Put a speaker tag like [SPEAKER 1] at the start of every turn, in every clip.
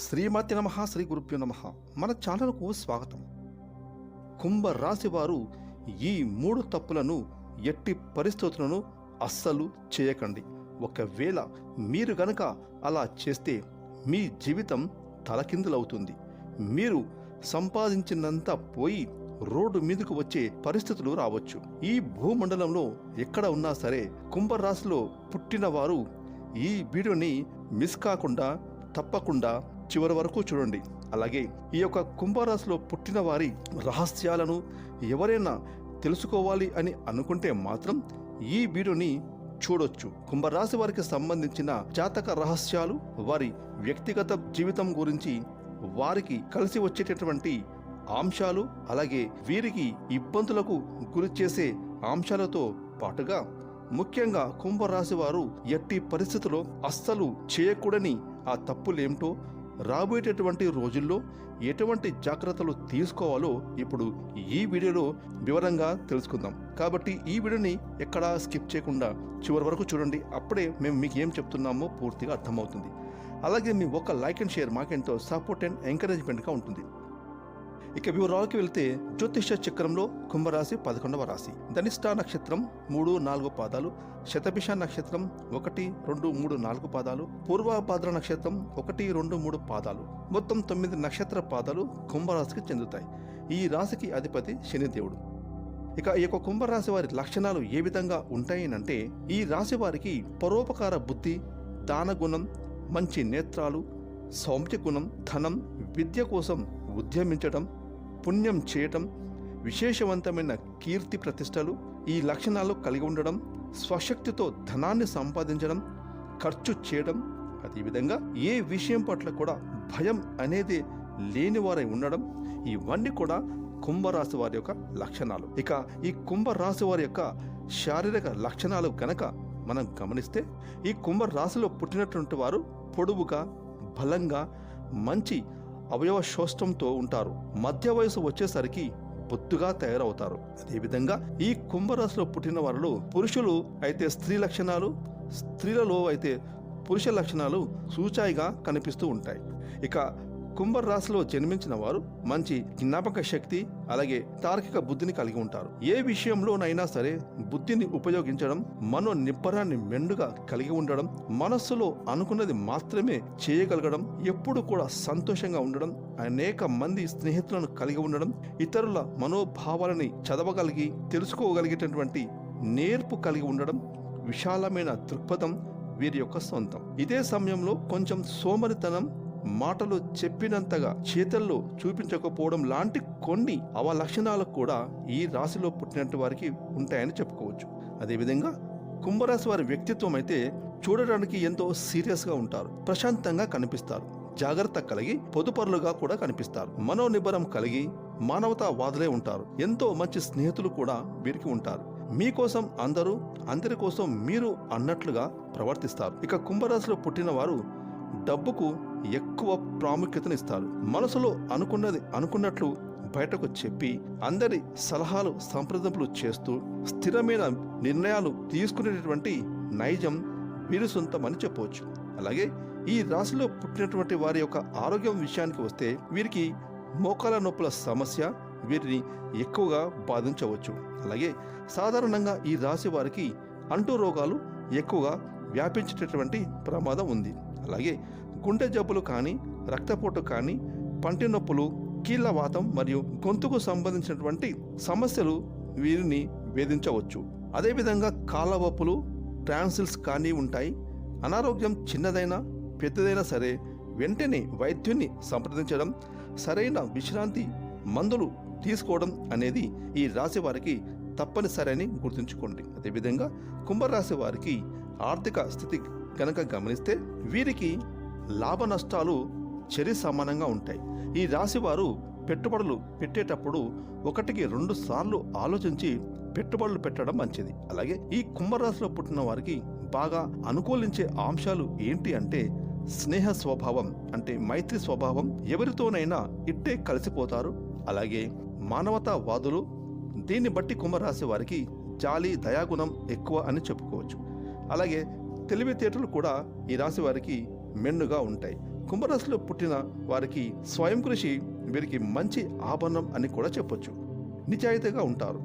[SPEAKER 1] శ్రీమతి నమ శ్రీ గురుభ్యో నమ. మన ఛానల్కు స్వాగతం. కుంభ రాశి వారు ఈ మూడు తప్పులను ఎట్టి పరిస్థితులను అస్సలు చేయకండి. ఒకవేళ మీరు గనక అలా చేస్తే మీ జీవితం తలకిందులవుతుంది. మీరు సంపాదించినంత పోయి రోడ్డు మీదకు వచ్చే పరిస్థితులు రావచ్చు. ఈ భూమండలంలో ఎక్కడ ఉన్నా సరే కుంభరాశిలో పుట్టిన వారు ఈ వీడియోని మిస్ కాకుండా తప్పకుండా చివరి వరకు చూడండి. అలాగే ఈ యొక్క కుంభరాశిలో పుట్టిన వారి రహస్యాలను ఎవరైనా తెలుసుకోవాలి అని అనుకుంటే మాత్రం ఈ వీడియోని చూడొచ్చు. కుంభరాశి వారికి సంబంధించిన జాతక రహస్యాలు వారి వ్యక్తిగత జీవితం గురించి వారికి కలిసి వచ్చేటటువంటి అంశాలు అలాగే వీరికి ఇబ్బందులకు గురి చేసే అంశాలతో పాటుగా ముఖ్యంగా కుంభరాశి వారు ఎట్టి పరిస్థితుల్లో అస్సలు చేయకూడని ఆ తప్పులేమిటో రాబోయేటటువంటి రోజుల్లో ఎటువంటి జాగ్రత్తలు తీసుకోవాలో ఇప్పుడు ఈ వీడియోలో వివరంగా తెలుసుకుందాం. కాబట్టి ఈ వీడియోని ఎక్కడా స్కిప్ చేయకుండా చివరి వరకు చూడండి. అప్పుడే మేము మీకు ఏం చెప్తున్నామో పూర్తిగా అర్థమవుతుంది. అలాగే మీ ఒక లైక్ అండ్ షేర్ మాకెంతో సపోర్ట్ అండ్ ఎంకరేజ్మెంట్గా ఉంటుంది. ఇక వివరాలకు వెళ్తే జ్యోతిష చక్రంలో కుంభరాశి పదకొండవ రాశి. ధనిష్ఠా నక్షత్రం మూడు నాలుగు పాదాలు శతభిష నక్షత్రం ఒకటి రెండు మూడు నాలుగు పాదాలు పూర్వభాద్ర నక్షత్రం ఒకటి రెండు మూడు పాదాలు. మొత్తం తొమ్మిది నక్షత్ర పాదాలు కుంభరాశికి చెందుతాయి. ఈ రాశికి అధిపతి శనిదేవుడు ఇక ఈ యొక్క కుంభరాశి వారి లక్షణాలు ఏ విధంగా ఉంటాయనంటే ఈ రాశి వారికి పరోపకార బుద్ధి దానగుణం మంచి నేత్రాలు సౌమ్య గుణం ధనం విద్య కోసం ఉద్యమించడం పుణ్యం చేయటం విశేషవంతమైన కీర్తి ప్రతిష్టలు ఈ లక్షణాలు కలిగి ఉండడం స్వశక్తితో ధనాన్ని సంపాదించడం ఖర్చు చేయడం అదేవిధంగా ఏ విషయం పట్ల కూడా భయం అనేది లేనివారై ఉండడం ఇవన్నీ కూడా కుంభరాశి వారి యొక్క లక్షణాలు. ఇక ఈ కుంభరాశి వారి యొక్క శారీరక లక్షణాలు గనక మనం గమనిస్తే ఈ కుంభరాశిలో పుట్టినటువంటి వారు పొడువుగా బలంగా మంచి అవయవ శోష్టంతో ఉంటారు. మధ్య వయసు వచ్చేసరికి బొత్తుగా తయారవుతారు. అదేవిధంగా ఈ కుంభరాశిలో పుట్టిన వారు పురుషులు అయితే స్త్రీ లక్షణాలు స్త్రీలలో అయితే పురుష లక్షణాలు సూచాయిగా కనిపిస్తూ ఉంటాయి. ఇక కుంభరాశిలో జన్మించిన వారు మంచి జ్ఞాపక శక్తి అలాగే తార్కిక బుద్ధిని కలిగి ఉంటారు. ఏ విషయంలోనైనా సరే బుద్ధిని ఉపయోగించడం మనో నిబ్బరాన్ని మెండుగా కలిగి ఉండడం మనస్సులో అనుకున్నది మాత్రమే చేయగలగడం ఎప్పుడు కూడా సంతోషంగా ఉండడం అనేక మంది స్నేహితులను కలిగి ఉండడం ఇతరుల మనోభావాలని చదవగలిగి తెలుసుకోగలిగేటటువంటి నేర్పు కలిగి ఉండడం విశాలమైన దృక్పథం వీరి యొక్క సొంతం. ఇదే సమయంలో కొంచెం సోమరితనం మాటలు చెప్పినంతగా చేతల్లో చూపించకపోవడం లాంటి కొన్ని అవ లక్షణాలు కూడా ఈ రాశిలో పుట్టినట్టు వారికి ఉంటాయని చెప్పుకోవచ్చు. అదేవిధంగా కుంభరాశి వారి వ్యక్తిత్వం అయితే చూడడానికి ఎంతో సీరియస్గా ఉంటారు. ప్రశాంతంగా కనిపిస్తారు. జాగ్రత్త కలిగి పొదుపరులుగా కూడా కనిపిస్తారు. మనోనిబ్బరం కలిగి మానవతావాదులే ఉంటారు. ఎంతో మంచి స్నేహితులు కూడా వీరికి ఉంటారు. మీకోసం అందరూ అందరి కోసం మీరు అన్నట్లుగా ప్రవర్తిస్తారు. ఇక కుంభరాశిలో పుట్టిన వారు డబ్బుకు ఎక్కువ ప్రాముఖ్యతనిస్తారు. మనసులో అనుకున్నది అనుకున్నట్లు బయటకు చెప్పి అందరి సలహాలు సంప్రదింపులు చేస్తూ స్థిరమైన నిర్ణయాలు తీసుకునేటటువంటి నైజం వీరి సొంతమని చెప్పవచ్చు. అలాగే ఈ రాశిలో పుట్టినటువంటి వారి యొక్క ఆరోగ్యం విషయానికి వస్తే వీరికి మోకాల నొప్పుల సమస్య వీరిని ఎక్కువగా బాధించవచ్చు. అలాగే సాధారణంగా ఈ రాశి వారికి అంటు రోగాలు ఎక్కువగా వ్యాపించేటటువంటి ప్రమాదం ఉంది. అలాగే గుండె జబ్బులు కానీ రక్తపోటు కానీ పంటి నొప్పులు కీళ్ళ వాతం మరియు గొంతుకు సంబంధించినటువంటి సమస్యలు వీరిని వేధించవచ్చు. అదేవిధంగా కాళ్ళవప్పులు ట్రాన్సిల్స్ కానీ ఉంటాయి. అనారోగ్యం చిన్నదైనా పెద్దదైనా సరే వెంటనే వైద్యుని సంప్రదించడం సరైన విశ్రాంతి మందులు తీసుకోవడం అనేది ఈ రాశి వారికి తప్పనిసరి అని గుర్తుంచుకోండి. అదేవిధంగా కుంభరాశి వారికి ఆర్థిక స్థితి కనుక గమనిస్తే వీరికి లాభ నష్టాలు చెరి సమానంగా ఉంటాయి. ఈ రాశి వారు పెట్టుబడులు పెట్టేటప్పుడు ఒకటికి రెండు సార్లు ఆలోచించి పెట్టుబడులు పెట్టడం మంచిది. అలాగే ఈ కుంభరాశిలో పుట్టిన వారికి బాగా అనుకూలించే అంశాలు ఏంటి అంటే స్నేహ స్వభావం అంటే మైత్రి స్వభావం ఎవరితోనైనా ఇట్టే కలిసిపోతారు. అలాగే మానవతావాదులు దీన్ని బట్టి కుంభరాశి వారికి జాలి దయాగుణం ఎక్కువ అని చెప్పుకోవచ్చు. అలాగే తెలివితేటలు కూడా ఈ రాశి వారికి మెండుగా ఉంటాయి. కుంభరాశిలో పుట్టిన వారికి స్వయం కృషి వీరికి మంచి ఆభరణం అని కూడా చెప్పొచ్చు. నిజాయితీగా ఉంటారు.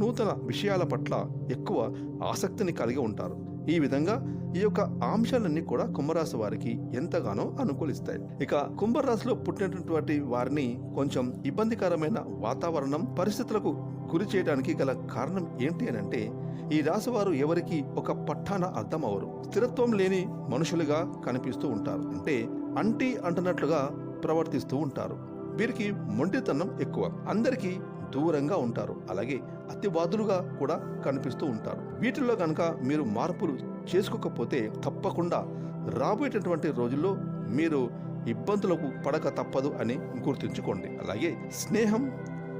[SPEAKER 1] నూతన విషయాల పట్ల ఎక్కువ ఆసక్తిని కలిగి ఉంటారు. ఈ విధంగా ఈ యొక్క అంశాలన్నీ కూడా కుంభరాశి వారికి ఎంతగానో అనుకూలిస్తాయి. ఇక కుంభరాశిలో పుట్టినటువంటి వారిని కొంచెం ఇబ్బందికరమైన వాతావరణం పరిస్థితులకు గురి చేయడానికి గల కారణం ఏంటి అని అంటే ఈ రాశి వారు ఎవరికి ఒక పట్టాన అర్థం అవరు స్థిరత్వం లేని మనుషులుగా కనిపిస్తూ ఉంటారు. అంటే అంటి అంటున్నట్లుగా ప్రవర్తిస్తూ ఉంటారు. వీరికి మొండితనం ఎక్కువ. అందరికీ దూరంగా ఉంటారు. అలాగే అతివాదులుగా కూడా కనిపిస్తూ ఉంటారు. వీటిల్లో కనుక మీరు మార్పులు చేసుకోకపోతే తప్పకుండా రాబోయేటటువంటి రోజుల్లో మీరు ఇబ్బందులకు పడక తప్పదు అని గుర్తుంచుకోండి. అలాగే స్నేహం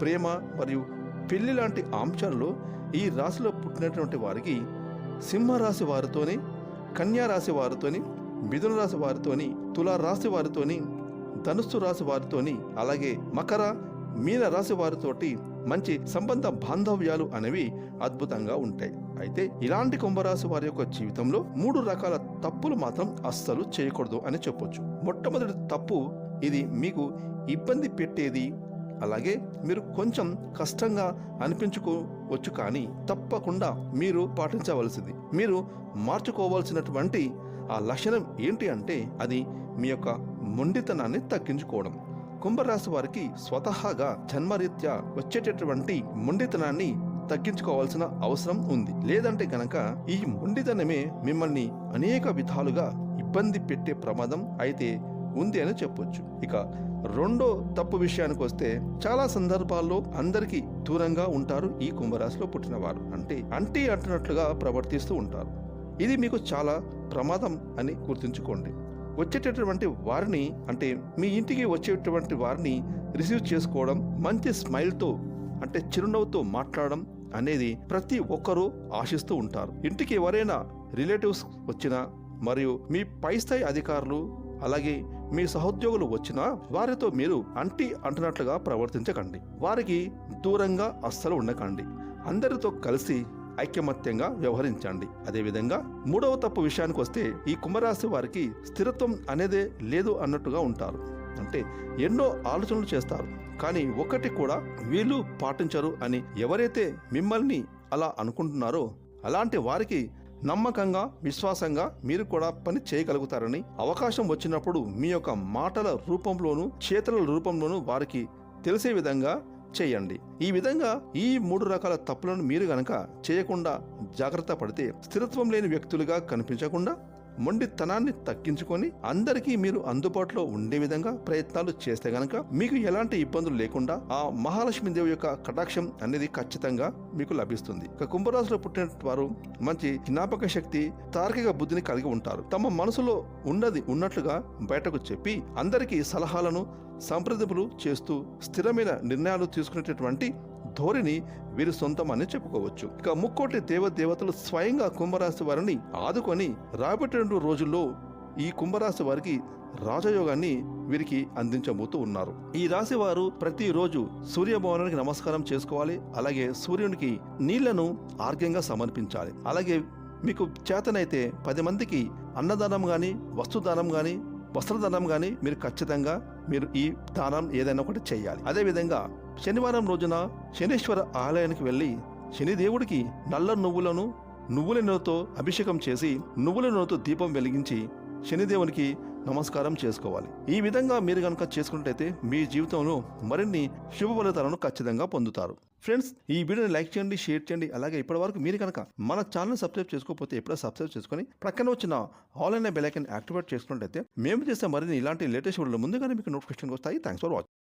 [SPEAKER 1] ప్రేమ మరియు పెళ్ళి లాంటి అంశాల్లో ఈ రాశిలో పుట్టినటువంటి వారికి సింహరాశి వారితోని కన్యా రాశి వారితోని మిథున రాశి వారితోని తులా రాశి వారితోని ధనుస్సు రాశి వారితోని అలాగే మకర మీన రాశి వారితోటి మంచి సంబంధ బాంధవ్యాలు అనేవి అద్భుతంగా ఉంటాయి. అయితే ఇలాంటి కుంభరాశి వారి యొక్క జీవితంలో మూడు రకాల తప్పులు మాత్రం అస్సలు చేయకూడదు అని చెప్పొచ్చు. మొట్టమొదటి తప్పు ఇది మీకు ఇబ్బంది పెట్టేది అలాగే మీరు కొంచెం కష్టంగా అనిపించుకోవచ్చు కానీ తప్పకుండా మీరు పాటించవలసింది. మీరు మార్చుకోవాల్సినటువంటి ఆ లక్షణం ఏంటి అంటే అది మీ యొక్క మొండితనాన్ని తగ్గించుకోవడం. కుంభరాశి వారికి స్వతహాగా జన్మరీత్యా వచ్చేటటువంటి మొండితనాన్ని తగ్గించుకోవాల్సిన అవసరం ఉంది. లేదంటే గనక ఈ మొండితనమే మిమ్మల్ని అనేక విధాలుగా ఇబ్బంది పెట్టే ప్రమాదం అయితే ఉంది అని చెప్పొచ్చు. ఇక రెండో తప్పు విషయానికి వస్తే చాలా సందర్భాల్లో అందరికీ దూరంగా ఉంటారు ఈ కుంభరాశిలో పుట్టినవారు. అంటే అంటీ అంటున్నట్లుగా ప్రవర్తిస్తూ ఉంటారు. ఇది మీకు చాలా ప్రమాదం అని గుర్తుంచుకోండి. వచ్చేటటువంటి వారిని అంటే మీ ఇంటికి వచ్చేటువంటి వారిని రిసీవ్ చేసుకోవడం మంచి స్మైల్తో అంటే చిరునవ్వుతో మాట్లాడడం అనేది ప్రతి ఒక్కరూ ఆశిస్తూ ఉంటారు. ఇంటికి ఎవరైనా రిలేటివ్స్ వచ్చినా మరియు మీ పై స్థాయి అధికారులు అలాగే మీ సహోద్యోగులు వచ్చినా వారితో మీరు అంటి అంటున్నట్లుగా ప్రవర్తించకండి. వారికి దూరంగా అస్సలు ఉండకండి. అందరితో కలిసి ఐకమత్యంగా వ్యవహరించండి. అదేవిధంగా మూడవ తప్పు విషయానికి వస్తే ఈ కుంభరాశి వారికి స్థిరత్వం అనేదే లేదు అన్నట్టుగా ఉంటారు. అంటే ఎన్నో ఆలోచనలు చేస్తారు. కానీ ఒకటి కూడా వీళ్ళు పాటించరు అని ఎవరైతే మిమ్మల్ని అలా అనుకుంటున్నారో అలాంటి వారికి నమ్మకంగా విశ్వాసంగా మీరు కూడా పని చేయగలుగుతారని అవకాశం వచ్చినప్పుడు మీ యొక్క మాటల రూపంలోనూ చేతల రూపంలోనూ వారికి తెలిసే విధంగా చేయండి. ఈ విధంగా ఈ మూడు రకాల తప్పులను మీరు గనక చేయకుండా జాగ్రత్త పడితే స్థిరత్వం లేని వ్యక్తులుగా కనిపించకుండా మొండితనాన్ని తగ్గించుకొని అందరికీ మీరు అందుబాటులో ఉండే విధంగా ప్రయత్నాలు చేస్తే గనక మీకు ఎలాంటి ఇబ్బందులు లేకుండా ఆ మహాలక్ష్మీదేవి యొక్క కటాక్షం అనేది ఖచ్చితంగా మీకు లభిస్తుంది. ఇక కుంభరాశిలో పుట్టిన వారు మంచి జ్ఞాపక శక్తి తార్కిక బుద్ధిని కలిగి ఉంటారు. తమ మనసులో ఉన్నది ఉన్నట్లుగా బయటకు చెప్పి అందరికీ సలహాలను సంప్రదింపులు చేస్తూ స్థిరమైన నిర్ణయాలు తీసుకునేటటువంటి ధోరణి వీరి సొంతం అని చెప్పుకోవచ్చు. ఇక ముక్కోటి దేవదేవతలు స్వయంగా కుంభరాశి వారిని ఆదుకొని రాబట్టి రెండు రోజుల్లో ఈ కుంభరాశి వారికి రాజయోగాన్ని వీరికి అందించబోతూ ఉన్నారు. ఈ రాశి వారు ప్రతిరోజు సూర్యభవనానికి నమస్కారం చేసుకోవాలి. అలాగే సూర్యునికి నీళ్ళను ఆర్గ్యంగా సమర్పించాలి. అలాగే మీకు చేతనైతే పది మందికి అన్నదానం కానీ వస్తుదానం కానీ వస్త్రదానం కానీ మీరు ఖచ్చితంగా మీరు ఈ దానం ఏదైనా ఒకటి చేయాలి. అదేవిధంగా శనివారం రోజున శనీశ్వర ఆలయానికి వెళ్ళి శనిదేవుడికి నల్ల నువ్వులను నువ్వుల నూనెతో అభిషేకం చేసి నువ్వుల నూనెతో దీపం వెలిగించి శనిదేవునికి నమస్కారం చేసుకోవాలి. ఈ విధంగా మీరు కనుక చేసుకున్నట్టయితే మీ జీవితంలో మరిన్ని శుభ ఫలితాలను ఖచ్చితంగా పొందుతారు. ఫ్రెండ్స్ ఈ వీడియోని లైక్ చేయండి షేర్ చేయండి. అలాగే ఇప్పటి వరకు మీరు కనుక మన ఛానల్ సబ్స్క్రైబ్ చేసుకోకపోతే ఎప్పుడో సబ్స్క్రైబ్ చేసుకొని ప్రక్కన వచ్చిన ఆల్ అనే బెల్ ఐకన్ యాక్టివేట్ చేసుకున్నట్టయితే మేము చేసే మరిన్ని ఇలాంటి లేటెస్ట్ వీడియోలు ముందుగానే మీకు నోటిఫికేషన్ వస్తాయి. Thanks for watching